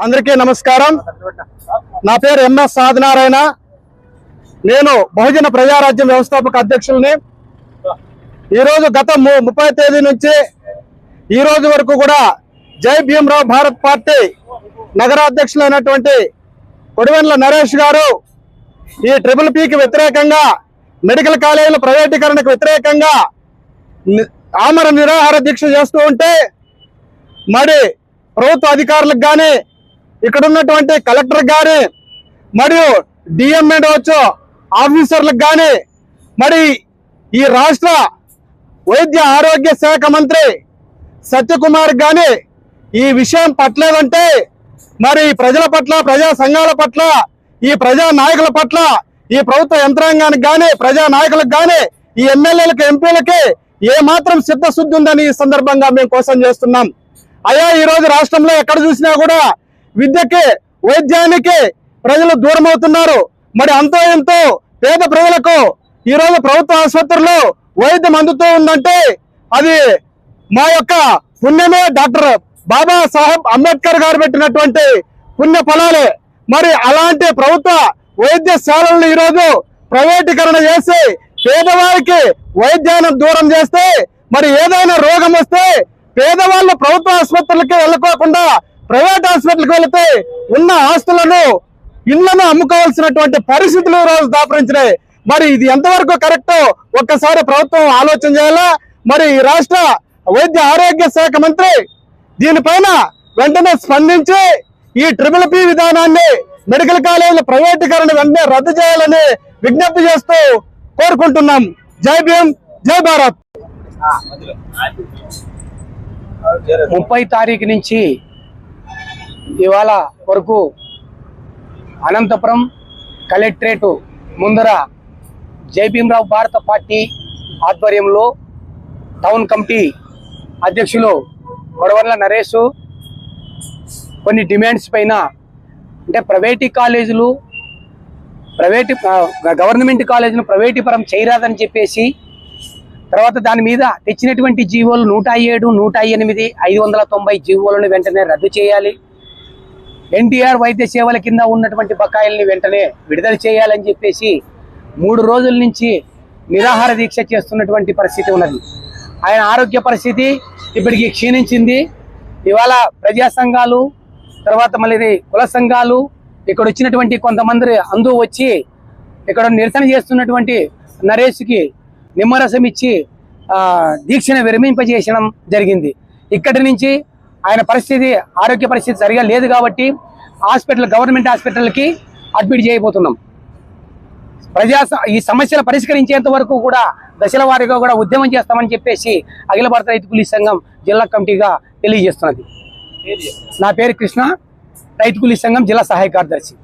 అందరికీ నమస్కారం. నా పేరు ఎంఎస్ సాధనారాయణ. నేను బహుజన ప్రజారాజ్యం వ్యవస్థాపక అధ్యక్షుల్ని. ఈరోజు గత ము- ముప్పై తేదీ నుంచి ఈ రోజు వరకు కూడా జై భీమరావు భారత్ పార్టీ నగరాధ్యక్షులైనటువంటి కొడివెన్ల నరేష్ గారు ఈ ట్రిపుల్ పీకి వ్యతిరేకంగా మెడికల్ కాలేజీల ప్రైవేటీకరణకు వ్యతిరేకంగా ఆమర నిరాహార దీక్ష చేస్తూ ఉంటే మరి ప్రభుత్వ అధికారులకు కానీ ఇక్కడ ఉన్నటువంటి కలెక్టర్ గాని మరియు డిఎంఎడ్ ఆఫీసర్లకు కానీ మరి ఈ రాష్ట్ర వైద్య ఆరోగ్య శాఖ మంత్రి సత్యకుమార్ గాని ఈ విషయం పట్లేదంటే మరి ప్రజల పట్ల ప్రజా సంఘాల పట్ల ఈ ప్రజా నాయకుల పట్ల ఈ ప్రభుత్వ యంత్రాంగానికి కానీ ప్రజా నాయకులకు కానీ ఈ ఎమ్మెల్యేలకు ఎంపీలకి ఏమాత్రం సిద్ధశుద్ధి ఉందని ఈ సందర్భంగా మేము కోసం చేస్తున్నాం. అయ్యా ఈరోజు రాష్ట్రంలో ఎక్కడ చూసినా కూడా విద్యకి వైద్యానికి ప్రజలు దూరం అవుతున్నారు మరి అంతో ఎంతో పేద ప్రజలకు ఈ రోజు ప్రభుత్వ ఆసుపత్రుల్లో వైద్యం అందుతూ ఉందంటే అది మా యొక్క పుణ్యమే డాక్టర్ బాబా సాహెబ్ అంబేద్కర్ గారు పెట్టినటువంటి పుణ్య ఫలాలే. మరి అలాంటి ప్రభుత్వ వైద్యశాలలను ఈరోజు ప్రైవేటీకరణ చేసి పేదవారికి వైద్యాన్ని దూరం చేస్తే మరి ఏదైనా రోగం వస్తే పేదవాళ్ళు ప్రభుత్వ ఆసుపత్రులకి వెళ్ళకోకుండా ప్రైవేట్ హాస్పిటల్కి వెళితే ఉన్న ఆస్తులను ఇళ్ళను అమ్ముకోవాల్సినటువంటి పరిస్థితులు రోజు దాపరించినాయి. మరి ఇది ఎంతవరకు కరెక్ట్ ఒక్కసారి ప్రభుత్వం ఆలోచన చేయాలా? మరి రాష్ట్ర వైద్య ఆరోగ్య శాఖ మంత్రి దీనిపైన వెంటనే స్పందించి ఈ ట్రిపుల్ పి విధానాన్ని మెడికల్ కాలేజీల ప్రైవేటీకరణ వెంటనే రద్దు చేయాలని విజ్ఞప్తి చేస్తూ కోరుకుంటున్నాం. జై భీమ్ జై భారత్. ముప్పై తారీఖు నుంచి ఇవాళ వరకు అనంతపురం కలెక్టరేటు ముందర జై భీమరావు భారత పార్టీ ఆధ్వర్యంలో టౌన్ కమిటీ అధ్యక్షులు గొడవర్ల నరేష్ కొన్ని డిమాండ్స్ పైన అంటే ప్రైవేటు కాలేజీలు ప్రైవేటు గవర్నమెంట్ కాలేజీలు ప్రైవేటీపరం చేయరాదని చెప్పేసి తర్వాత దాని మీద తెచ్చినటువంటి జీవోలు నూట ఏడు నూట ఎనిమిది ఐదు వందల తొంభై జీవోలను వెంటనే రద్దు చేయాలి. ఎన్టీఆర్ వైద్య సేవల కింద ఉన్నటువంటి బకాయిల్ని వెంటనే విడుదల చేయాలని చెప్పేసి మూడు రోజుల నుంచి నిరాహార దీక్ష చేస్తున్నటువంటి పరిస్థితి ఉన్నది. ఆయన ఆరోగ్య పరిస్థితి ఇప్పటికి క్షీణించింది. ఇవాళ ప్రజా సంఘాలు తర్వాత మళ్ళీ కుల సంఘాలు ఇక్కడ వచ్చినటువంటి కొంతమంది అందు వచ్చి ఇక్కడ నిరసన చేస్తున్నటువంటి నరేష్కి నిమ్మరసం ఇచ్చి దీక్షను విరమింపజేయడం జరిగింది. ఇక్కడి నుంచి ఆయన పరిస్థితి ఆరోగ్య పరిస్థితి సరిగా లేదు కాబట్టి హాస్పిటల్ గవర్నమెంట్ హాస్పిటల్కి అడ్మిట్ చేయబోతున్నాం. ప్రజా స- ఈ సమస్యలు పరిష్కరించేంత వరకు కూడా దశల వారీగా కూడా ఉద్యమం చేస్తామని చెప్పేసి అఖిల భారత రైతు కూలీ సంఘం జిల్లా కమిటీగా తెలియజేస్తున్నది. నా పేరు కృష్ణ రైతు కూలీ సంఘం జిల్లా సహాయ కార్యదర్శి.